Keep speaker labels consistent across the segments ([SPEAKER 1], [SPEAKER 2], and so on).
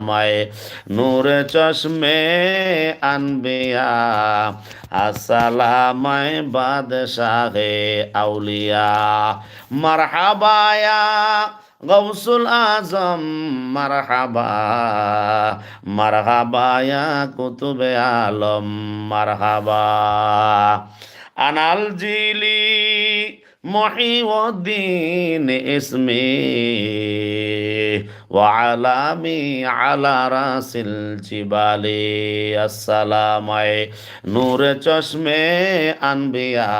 [SPEAKER 1] মায় নূরে চশমে আনবিয়া আসসালামায় বাদশাহে আউলিয়া। মারহাবায়া গৌসুল আজম, মারহাবা। মারহাবায়া কুতুবে আলম, মারহাবা। আনাল জিলি মহিউদ্দিন ইসমি ওয়ালামি আলা রাসিল জিবালি আসসালামায় নূর চশমে আনবিয়া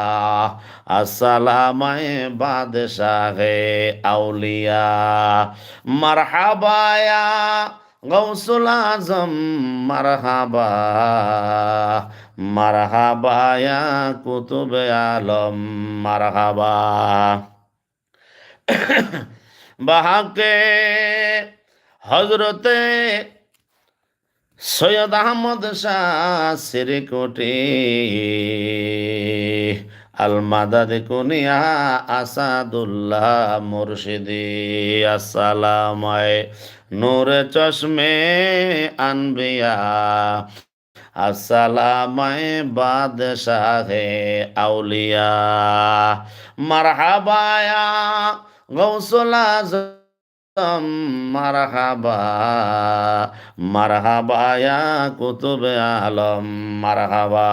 [SPEAKER 1] আসসালামায় বাদশাহে আউলিয়া। মারহাবায়া গৌসুল আজম, মারহাবা মারহাবায়া কুতুবে আলম, মারহাবা। বাহাকে হজরতে সৈয়দ আহমদ শাহ সিরিকোটি আল কুনিয়া আসাদুল্লাহ মুর্শিদি আসসালামায় নূর চশমে আনবিয়া আসসালামায় বাদশাহে আউলিয়া। মারহাবায়া গৌসুল আজম মারহাবা। মারহাবায়া কুতুব আলম, মারহাবা।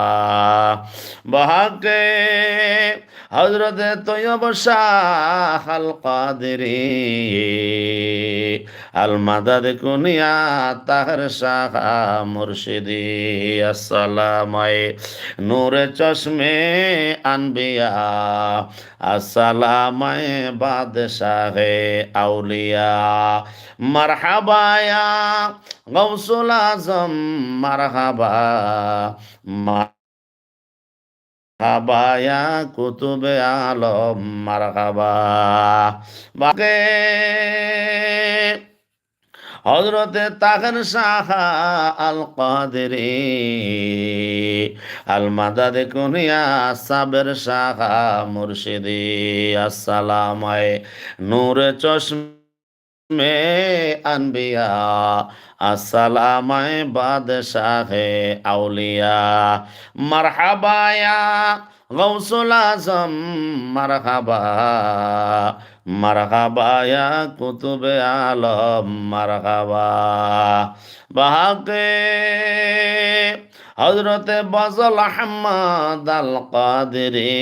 [SPEAKER 1] বহাকে হজরত তৈয়ব শাহ আল কাদেরি আল মাদাদ কুনিয়া তাহর শাহ মুর্শিদি। আসসালামায় নূরে চশমে আনবিয়া। আসসালামায় বাদশাহে আউলিয়া। মারহাবায়া গৌসুল আজম, মারহাবা। মারহাবায়া কুতুবে আলম, মারহাবা। বাকে হজরতে তাগন শাহ আল কাদেরি আল মাদাদ কুনিয়া সাবের শাহ মুর্শিদি। আসসালামায় নূর চশমে আনবিয়া আসসালামায় বাদশাহে আউলিয়া। মারহাবায়া গৌসুল আজম, মারহাবা। মারহাবায়া কুতুবে আলম, মারহাবা। বাহাকে হজরতে বজল আহমদ আল কাদেরি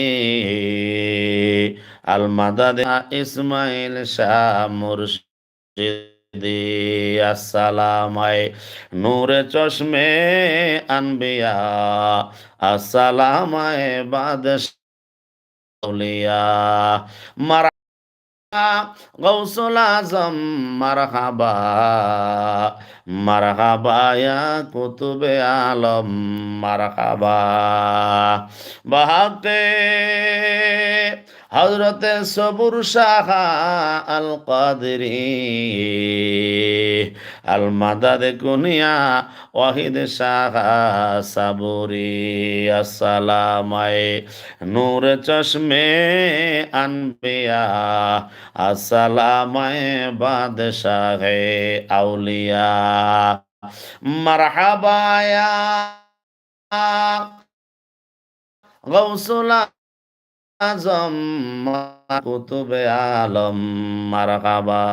[SPEAKER 1] আল মাদাদ ইসমাইল শাহ মুর্শিদি। আসসালামায় নূরে চশমে আনবিয়া আসসালামায় বাদশাহ মারা গৌসুল আজম, মারহাবা। মারহাবায়া কুতুবে আলম, মারহাবা। বাহাকে হজরতে সবুর শাহ আল কাদেরি আল মাদাদ কুনিয়া ওয়াহিদ শাহ সাবুরি আসসালামায় নূর চশমে আনবিয়া আসসালামায় বাদশাহে আউলিয়া। মারহাবায়া গৌসুল আজম কুতুবে আলম মারহাবা